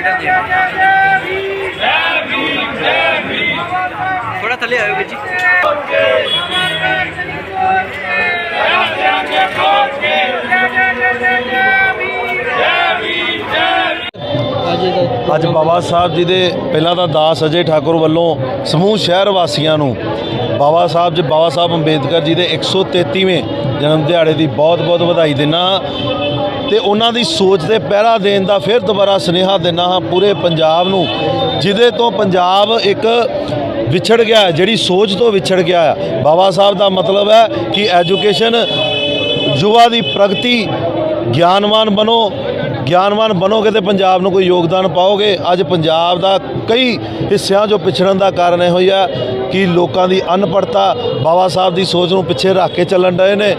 ਸ਼ੀਲਡਾਂ ਦੀਆਂ ਥੋੜਾ ਥੱਲੇ ਆਇਓ ਜੀ। ਅੱਜ ਬਾਬਾ ਸਾਹਿਬ ਜੀ ਦੇ ਪਹਿਲਾਂ ਤਾਂ ਦਾਸ ਅਜੇ ਠਾਕੁਰ ਵੱਲੋਂ ਸਮੂਹ ਸ਼ਹਿਰ ਵਾਸੀਆਂ ਨੂੰ ਬਾਬਾ ਸਾਹਿਬ ਜੀ ਬਾਬਾ ਸਾਹਿਬ ਅੰਬੇਦਕਰ ਜੀ ਦੇ 133ਵੇਂ ਜਨਮ ਦਿਹਾੜੇ ਦੀ ਬਹੁਤ-ਬਹੁਤ ਵਧਾਈ ਦਿੰਦਾ ਤੇ ਉਹਨਾਂ ਦੀ ਸੋਚ ਤੇ ਪਹਿਰਾ ਦੇਣ ਦਾ ਫਿਰ ਦੁਬਾਰਾ ਸੁਨੇਹਾ ਦਿੰਦਾ ਹਾਂ ਪੂਰੇ ਪੰਜਾਬ ਨੂੰ, ਜਿਹਦੇ ਤੋਂ ਪੰਜਾਬ ਇੱਕ ਵਿਛੜ ਗਿਆ ਜਿਹੜੀ ਸੋਚ ਤੋਂ ਵਿਛੜ ਗਿਆ ਹੈ। ਬਾਬਾ ਸਾਹਿਬ ਦਾ ਮਤਲਬ ਹੈ ਕਿ ਐਜੂਕੇਸ਼ਨ ਯੁਵਾ ਦੀ ਪ੍ਰਗਤੀ, ਗਿਆਨਵਾਨ ਬਣੋ, ਗਿਆਨਵਾਨ ਬਣੋਗੇ ਤੇ ਪੰਜਾਬ ਨੂੰ ਕੋਈ ਯੋਗਦਾਨ ਪਾਓਗੇ। ਅੱਜ ਪੰਜਾਬ ਦਾ ਕਈ ਹਿੱਸਿਆਂ 'ਚੋਂ ਪਿਛੜਨ ਦਾ ਕਾਰਨ ਇਹ ਹੋਇਆ ਕਿ ਲੋਕਾਂ ਦੀ ਅਨਪੜਤਾ ਬਾਬਾ ਸਾਹਿਬ ਦੀ ਸੋਚ ਨੂੰ ਪਿੱਛੇ ਰੱਖ ਕੇ ਚੱਲਣ ਡਏ ਨੇ।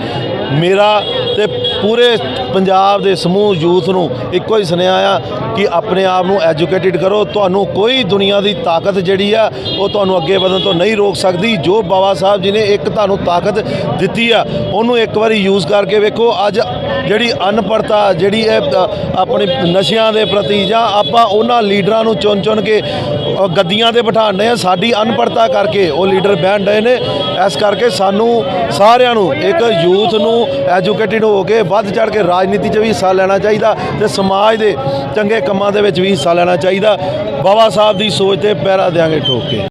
ਮੇਰਾ ਤੇ ਪੂਰੇ ਪੰਜਾਬ ਦੇ ਸਮੂਹ ਯੂਥ ਨੂੰ ਇੱਕੋ ਹੀ ਸੁਨੇਹਾ ਆ ਕਿ ਆਪਣੇ ਆਪ ਨੂੰ ਐਜੂਕੇਟਿਡ ਕਰੋ। ਤੁਹਾਨੂੰ ਕੋਈ ਦੁਨੀਆ ਦੀ ਤਾਕਤ ਜਿਹੜੀ ਆ, ਉਹ ਤੁਹਾਨੂੰ ਅੱਗੇ ਵਧਣ ਤੋਂ ਨਹੀਂ ਰੋਕ ਸਕਦੀ। ਜੋ ਬਾਬਾ ਸਾਹਿਬ ਜੀ ਨੇ ਇੱਕ ਤੁਹਾਨੂੰ ਤਾਕਤ ਦਿੱਤੀ ਆ, ਉਹਨੂੰ ਇੱਕ ਵਾਰੀ ਯੂਜ਼ ਕਰਕੇ ਵੇਖੋ। ਅੱਜ ਜਿਹੜੀ ਅਨਪੜਤਾ ਜਿਹੜੀ ਇਹ ਆਪਣੇ ਨਸ਼ਿਆਂ ਦੇ ਪ੍ਰਤੀ ਜਾਂ ਆਪਾਂ ਉਹਨਾਂ ਲੀਡਰਾਂ ਨੂੰ ਚੁਣ ਚੁਣ ਕੇ ਗੱਦੀਆਂ ਤੇ ਬਿਠਾਉਂਦੇ ਆ, ਸਾਡੀ ਅਨਪੜਤਾ ਕਰਕੇ ਉਹ ਲੀਡਰ ਬਹਿਣ ਡਏ ਨੇ। ਇਸ ਕਰਕੇ ਸਾਨੂੰ ਸਾਰਿਆਂ ਨੂੰ ਇੱਕ ਯੂਥ ਨੂੰ ਐਜੂਕੇਟਿਡ ਹੋ ਕੇ ਵੱਧ ਚੜ ਕੇ ਰਾਜਨੀਤੀ 'ਚ ਵੀ ਹਿੱਸਾ ਲੈਣਾ ਚਾਹੀਦਾ ਤੇ ਸਮਾਜ ਦੇ ਚੰਗੇ ਕੰਮਾਂ ਦੇ ਵਿੱਚ ਵੀ ਹਿੱਸਾ ਲੈਣਾ ਚਾਹੀਦਾ। ਬਾਬਾ ਸਾਹਿਬ ਦੀ ਸੋਚ ਤੇ ਪੈਰਾ ਦਿਆਂਗੇ ਠੋਕ ਕੇ।